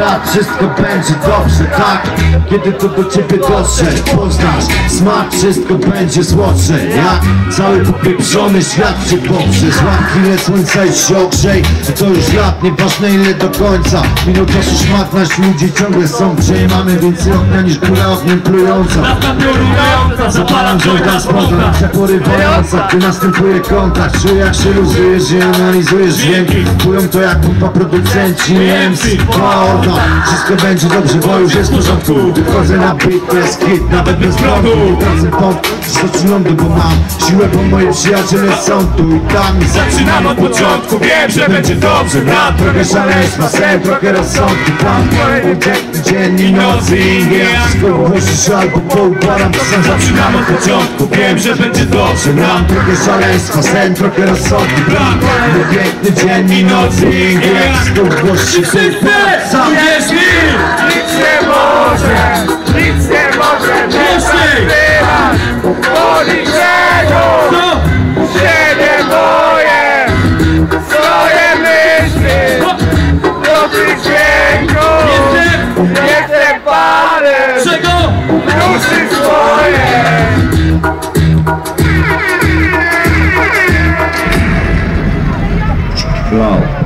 brat, wszystko będzie dobrze, tak? Kiedy to do ciebie dotrze, poznasz smak, wszystko będzie słodsze Jak cały popieprzony świat cię poprze Złap chwilę słońca i się ogrzej To już lat, nieważne ile do końca. Minął czasu szmat, nasi ludzie ciągle są Gdzie mamy więcej ognia niż góra ogniem plująca. Zapalam żołda z Nasza porywająca, gdy następuje kontakt Czuję jak się luzujesz i analizujesz dźwięki. Czują to jak kupa producenci MC Mordo, wszystko będzie dobrze, bo już jest w porządku Wychodzę na beat, jest hit, nawet bez prądu Tracę pomp, skoczy lądu, bo mam siłę, bo moi przyjaciele są tu. I tam I Zaczynam od początku, wiem, że będzie dobrze. Brat, Trochę szaleństwa, sen, trochę rozsądku. Plan, projekt, dzień i nocy Ja wszystko głosisz albo poukładam sam Zaczynam od początku, wiem, że będzie dobrze. Brat, trochę szaleństwa, sen, trochę rozsądku. Plan, piękny dzień i nocy Ja to głosi Wszyscy! Uwierz mi! Nic nie może, nic nie może mnie zatrzymać Bo niczego Co? się nie boję Swoje myśli do Nie chcę panem Czego? Duszy swoje Wow.